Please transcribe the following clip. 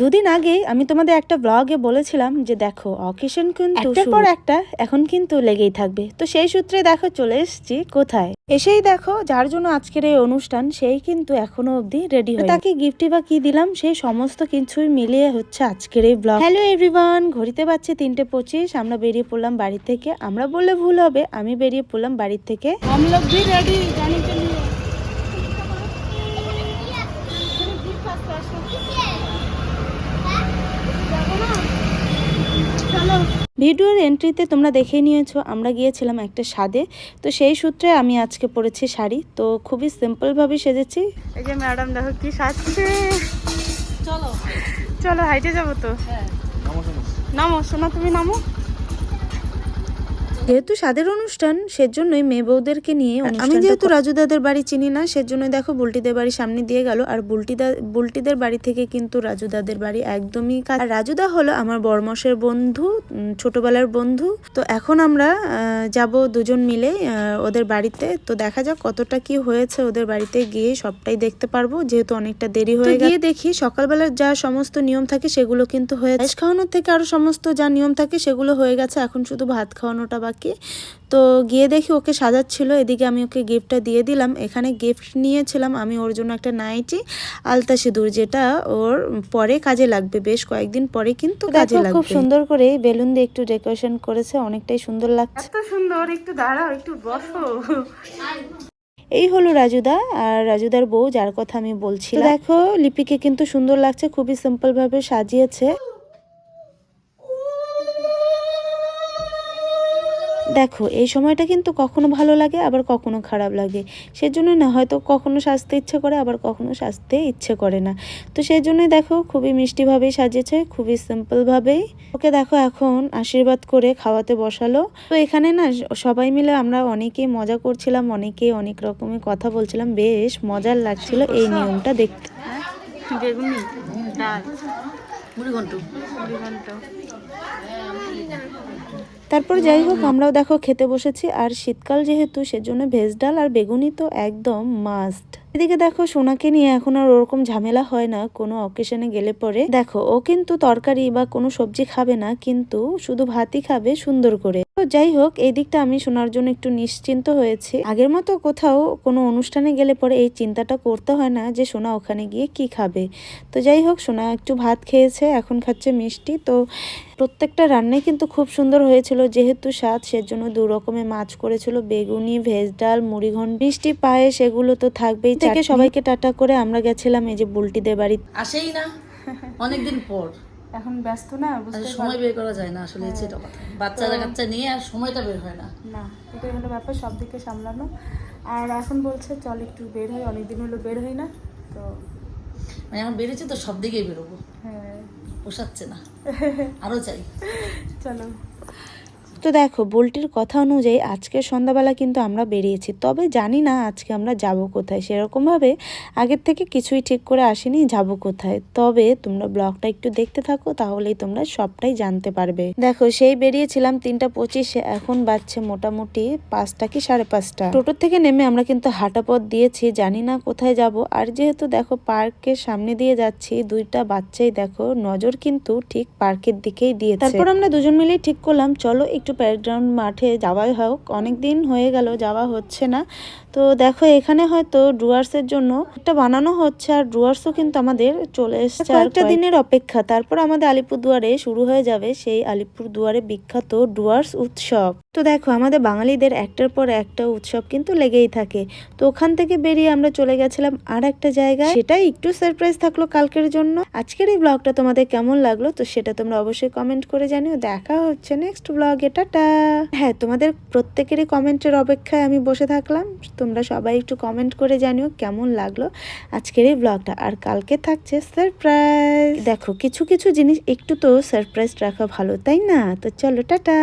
দুদিন আগে আমি তোমাদের একটা ব্লগে বলেছিলাম যে দেখো অকেশন কিন্তু একটার পর একটা এখন কিন্তু লেগেই থাকবে। তো সেই সূত্রে দেখো চলে এসেছি কোথায়? এসেই দেখো যার জন্য আজকের এই অনুষ্ঠান সেই কিন্তু এখনও অবধি রেডি হয় তাকে গিফটই বা কি দিলাম? সেই সমস্ত কিছুই মিলিয়ে হচ্ছে আজকের এই ব্লগ হ্যালো এভরিওয়ান ঘড়িতে পাচ্ছে তিনটে পঁচিশ আমরা বেরিয়ে পড়লাম বাড়ি থেকে। আমরা বললে ভুল হবে আমি বেরিয়ে পড়লাম বাড়ির থেকে। हम ভিডিওর এন্ট্রিতে তোমরা দেখে নিয়েছো আমরা গিয়েছিলাম একটা স্বাদে। তো সেই সূত্রে আমি আজকে পরেছি শাড়ি। তো খুবই সিম্পলভাবে সেজেছি। এই যে ম্যাডাম দেখো কি সাজছে। চলো। চলো হাইটে যাব তো। হ্যাঁ। নামো শোনা তুমি নামো। যেহেতু স্বাদের অনুষ্ঠান সেজন্যই মেয়ে বউদেরকে নিয়ে আমি যেহেতু রাজু দাদের বাড়ি চিনি না সেজন্যই দেখো বুলটিদের বাড়ি সামনে দিয়ে গেল। আর বুলটিদা বুলটিদের বাড়ি থেকে কিন্তু রাজু দাদের বাড়ি একদমই আর রাজুদা হলো আমার বরমশের বন্ধু ছোটবেলার বন্ধু। তো এখন আমরা যাব দুজন মিলে ওদের বাড়িতে। তো দেখা যাক কতটা কি হয়েছে ওদের বাড়িতে গিয়ে সবটাই দেখতে পারব। যেহেতু অনেকটা দেরি হয়ে গিয়ে দেখি সকালবেলার যা সমস্ত নিয়ম থাকে সেগুলো কিন্তু হয়ে খাওয়ানোর থেকে আরও সমস্ত যা নিয়ম থাকে সেগুলো হয়ে গেছে। এখন শুধু ভাত খাওয়ানোটা বাকি তো গিয়ে দেখি ওকে সাজাচ্ছিল এদিকে আমি ওকে গিফটটা দিয়ে দিলাম। এখানে গিফট নিয়েছিলাম আমি ওর জন্য একটা নাইটি আলতা সিঁদুর যেটা ওর পরে কাজে লাগবে বেশ কয়েকদিন পরে কিন্তু কাজে লাগবে। খুব সুন্দর করে বেলুন দিয়ে একটু ডেকোরেশন করেছে অনেকটাই সুন্দর লাগছে। এত সুন্দর একটু দাঁড়াও একটু বসো। এই হলো রাজুদা আর রাজুদার বউ যার কথা আমি বলছি দেখো লিপিকে কিন্তু সুন্দর লাগছে খুবই সিম্পল ভাবে সাজিয়েছে। দেখো এই সময়টা কিন্তু কখনো ভালো লাগে আবার কখনো খারাপ লাগে। সেজন্য না হয়তো কখনো সাজতে ইচ্ছে করে আবার কখনো সাজতে ইচ্ছে করে না। তো সেই জন্যই দেখো খুবই মিষ্টিভাবেই সাজিয়েছে খুবই সিম্পলভাবেই। ওকে দেখো এখন আশীর্বাদ করে খাওয়াতে বসালো। তো এখানে না সবাই মিলে আমরা অনেকেই মজা করছিলাম অনেকেই অনেক রকমের কথা বলছিলাম। বেশ মজার লাগছিল এই নিয়মটা দেখতে। বেগুনি ডাল মুড়ি ঘন্টু তারপর যাই হোক, আমরাও দেখো খেতে বসেছি। আর শীতকাল যেহেতু, সেজন্য ভেজ ডাল আর বেগুনি তো একদম মাস্ট এদিকে দেখো সোনাকে নিয়ে এখন আর ওরকম ঝামেলা হয় না, কোনো অকেশনে গেলে পরে। দেখো, ও কিন্তু তরকারি বা কোনো সবজি খাবে না, কিন্তু শুধু ভাতই খাবে সুন্দর করে। তো যাই হোক, এই দিকটা আমি শোনার জন্য একটু নিশ্চিন্ত হয়েছি। আগের মতো কোথাও কোনো অনুষ্ঠানে গেলে পরে এই চিন্তাটা করতে হয় না যে সোনা ওখানে গিয়ে কি খাবে। তো যাই হোক, সোনা একটু ভাত খেয়েছে, এখন খাচ্ছে মিষ্টি। তো প্রত্যেকটা রান্নাই কিন্তু খুব সুন্দর হয়েছিল, যেহেতু স্বাদ, সেজন্য দু রকমের মাছ করেছিল, বেগুনি, ভেজ ডাল, মুড়িঘণ্ট। মিষ্টি, পায়েস, এগুলো তো থাকবেই। থেকে সবাইকে টাটা করে আমরা গেছিলাম এই যে বুলটিদের বাড়ি। আসেই না। অনেকদিন পর। এখন ব্যস্ত না আসলে সময় বের করা যায় না আসলে হচ্ছে এটা কথা। বাচ্চারা কাচ্চা নিয়ে আর সময়টা বের হয় না। না এটাই হলো ব্যাপার সব দিকে সামলানো। আর এখন বলছে চল একটু বের হই অনেকদিন হলো বের হই না তো মানে এখন বেরিয়েছি তো সব দিকেই বেরোবো। হ্যাঁ। পোষাচ্ছে না। আরও চাই চলো। তো দেখো, বুলটির কথা অনুযায়ী আজকে সন্ধ্যাবেলা কিন্তু আমরা বেরিয়েছি। তবে জানি না আজকে আমরা যাব কোথায়। সেরকমভাবে আগের থেকে কিছুই ঠিক করে আসিনি যাব কোথায়। তবে তোমরা ব্লগটা একটু দেখতে থাকো, তাহলেই তোমরা সবটাই জানতে পারবে। দেখো, সেই বেরিয়েছিলাম তিনটা পঁচিশে, এখন বাজছে মোটামুটি পাঁচটা কি সাড়ে পাঁচটা। টোটোর থেকে নেমে আমরা কিন্তু হাঁটা পথ দিয়েছি, জানি না কোথায় যাব। আর যেহেতু দেখো পার্কের সামনে দিয়ে যাচ্ছি, দুইটা বাচ্চাই দেখো, নজর কিন্তু ঠিক পার্কের দিকেই দিয়েছে। তারপর আমরা দুজন মিলেই ঠিক করলাম, চলো একটু প্লেগ্রাউন্ড মাঠে যাওয়াই হোক অনেক দিন হয়ে গেল যাওয়া হচ্ছে না। তো দেখো এখানে হয়তো ডুয়ার্সের জন্য একটা বানানো হচ্ছে আর ডুয়ার্সও কিন্তু আমাদের চলে এসছে একটা দিনের অপেক্ষা। তারপর আমাদের আলিপুর দুয়ারে শুরু হয়ে যাবে সেই আলিপুর দুয়ারে বিখ্যাত ডুয়ার্স উৎসব। তো দেখো আমাদের বাঙালিদের একটার পর একটা উৎসব কিন্তু লেগেই থাকে। তো ওখান থেকে বেরিয়ে আমরা চলে গেছিলাম আর একটা জায়গায়। সেটাই একটু সারপ্রাইজ থাকল কালকের জন্য। আজকের এই ব্লগটা তোমাদের কেমন লাগল? তো সেটা তোমরা অবশ্যই কমেন্ট করে জানিও। দেখা হচ্ছে নেক্সট ব্লগে টাটা। হ্যাঁ তোমাদের প্রত্যেকেরই কমেন্টের অপেক্ষায় আমি বসে থাকলাম। তোমরা সবাই একটু কমেন্ট করে জানিও কেমন লাগল আজকের এই ব্লগটা আর কালকে থাকছে সারপ্রাইজ দেখো, কিছু কিছু জিনিস একটু তো সারপ্রাইজ রাখা ভালো, তাই না? তো চলো, টাটা।